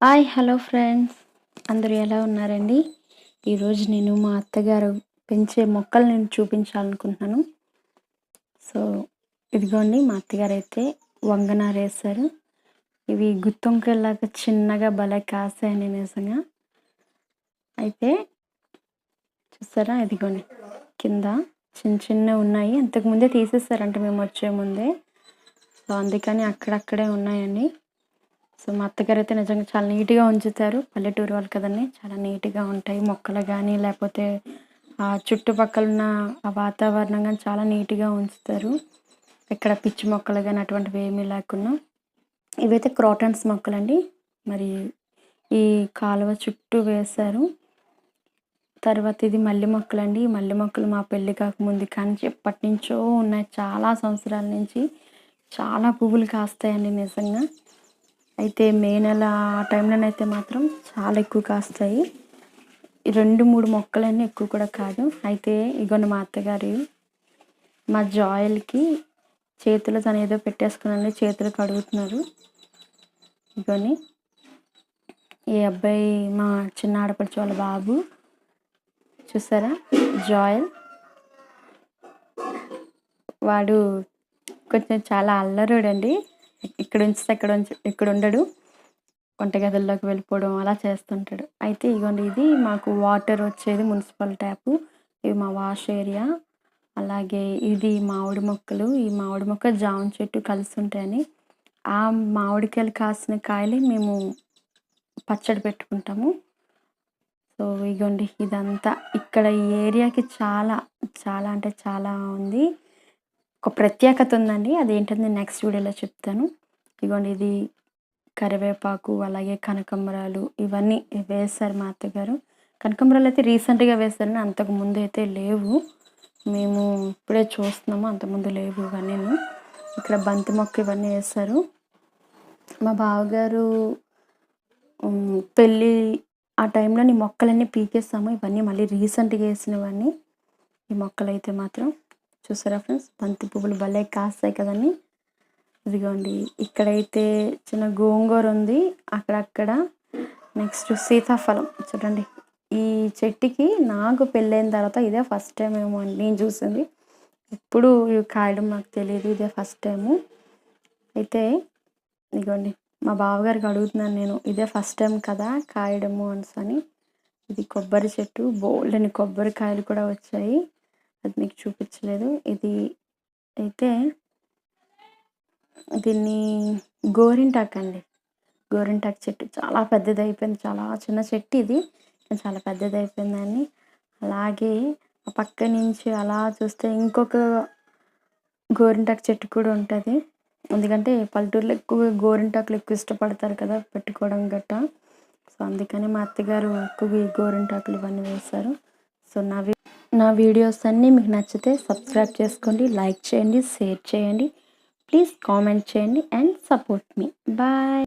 Hi hello friends. అందరూ ఎలా ఉన్నారండి? ఈరోజు నేను మా అత్తగారు పెంచే మొక్కలు నేను చూపించాలనుకుంటున్నాను. సో ఇదిగోండి మా అత్తగారు అయితే వంగనారు వేశారు ఇవి గుత్తొంకల్లాగా చిన్నగా భలే కాసాయండి నిజంగా. అయితే చూస్తారా ఇదిగోండి కింద చిన్న చిన్న ఉన్నాయి. అంతకుముందే తీసేస్తారంట మేము వచ్చే ముందే. సో అందుకని అక్కడక్కడే ఉన్నాయండి. సో మా అత్తగారు అయితే నిజంగా చాలా నీట్గా ఉంచుతారు. పల్లెటూరు వాళ్ళు కదండి చాలా నీట్గా ఉంటాయి. మొక్కలు కానీ లేకపోతే ఆ చుట్టుపక్కల ఉన్న ఆ వాతావరణం కానీ చాలా నీట్గా ఉంచుతారు. ఇక్కడ పిచ్చి మొక్కలు కానీ అటువంటివి ఏమీ లేకుండా ఇవైతే క్రాటన్స్ మొక్కలండి. మరి ఈ కాలువ చుట్టూ వేశారు. తర్వాత ఇది మల్లె మొక్కలండి. అండి మల్లె మొక్కలు మా పెళ్ళి కాకముందు కానీ ఎప్పటి నుంచో ఉన్నాయి. చాలా సంవత్సరాల నుంచి చాలా పువ్వులు కాస్తాయండి నిజంగా. అయితే మే నెల ఆ టైంలోనైతే మాత్రం చాలా ఎక్కువ కాస్తాయి. రెండు మూడు మొక్కలన్నీ ఎక్కువ కూడా కాదు. అయితే ఇగోండి మా అత్తగారి మా జాయిల్కి చేతులు తను ఏదో పెట్టేసుకున్నాను చేతులు కడుగుతున్నారు. ఇగోని ఈ అబ్బాయి మా చిన్న ఆడపడిచి వాళ్ళ బాబు చూసారా? జాయల్ వాడు కొంచెం చాలా అల్లరుడండి. ఇక్కడ ఉంచితే ఇక్కడ ఉంచి ఇక్కడ ఉండడు వంటగదుల్లోకి వెళ్ళిపోవడం అలా చేస్తుంటాడు. అయితే ఇగోండి ఇది మాకు వాటర్ వచ్చేది మున్సిపల్ ట్యాప్. ఇది మా వాష్ ఏరియా. అలాగే ఇది మామిడి మొక్కలు. ఈ మామిడి మొక్క జామ చెట్టు కలిసి ఉంటాయని ఆ మామిడికాయలు కాసిన కాయలే మేము పచ్చడి పెట్టుకుంటాము. సో ఇగోండి ఇదంతా. ఇక్కడ ఈ ఏరియాకి చాలా చాలా అంటే చాలా ఉంది. ఒక ప్రత్యేకత ఉందండి. అదేంటంటే నెక్స్ట్ వీడియోలో చెప్తాను. ఇదిగోండి ఇది కరివేపాకు అలాగే కనకంబరాలు ఇవన్నీ వేస్తారు మా అత్తగారు. కనకంబరాలు అయితే రీసెంట్గా వేస్తారని అంతకు ముందు అయితే లేవు. మేము ఇప్పుడే చూస్తున్నాము. అంతకుముందు లేవు ఇవన్నీ. ఇక్కడ బంతి మొక్క ఇవన్నీ వేస్తారు మా బావగారు పెళ్ళి ఆ టైంలో నీ మొక్కలన్నీ పీకేస్తాము ఇవన్నీ మళ్ళీ రీసెంట్గా వేసినవన్నీ. ఈ మొక్కలైతే మాత్రం చూసారా ఫ్రెండ్స్? బంతి పువ్వులు భలే కాస్తాయి కదండి. ఇదిగోండి ఇక్కడైతే చిన్న గోంగూర ఉంది. అక్కడక్కడ నెక్స్ట్ సీతాఫలం. చూడండి ఈ చెట్టుకి నాకు పెళ్ళైన తర్వాత ఇదే ఫస్ట్ టైం ఏమో నేను చూసింది. ఎప్పుడు ఇవి కాయడం నాకు తెలియదు ఇదే ఫస్ట్ టైము. అయితే ఇదిగోండి మా బావగారికి అడుగుతున్నాను నేను ఇదే ఫస్ట్ టైం కదా కాయడము అని. ఇది కొబ్బరి చెట్టు బోల్డని కొబ్బరికాయలు కూడా వచ్చాయి. అది మీకు చూపించలేదు. ఇది అయితే దీన్ని గోరింటాక్ అండి. గోరింటాక్ చెట్టు చాలా పెద్దది అయిపోయింది చాలా చిన్న చెట్టు ఇది. చాలా పెద్దది అయిపోయిందని అలాగే ఆ పక్క నుంచి అలా చూస్తే ఇంకొక గోరింటాకు చెట్టు కూడా ఉంటుంది. ఎందుకంటే పల్లెటూరులో ఎక్కువ గోరింటాకులు ఎక్కువ ఇష్టపడతారు కదా పెట్టుకోవడం గట్ట. సో అందుకని మా అత్తగారు ఎక్కువ గోరింటాకులు ఇవన్నీ వేస్తారు సో నవి నా వీడియోస్ అన్నీ మీకు నచ్చితే సబ్స్క్రైబ్ చేసుకోండి లైక్ చేయండి షేర్ చేయండి. ప్లీజ్ కామెంట్ చేయండి అండ్ సపోర్ట్ మీ. బాయ్.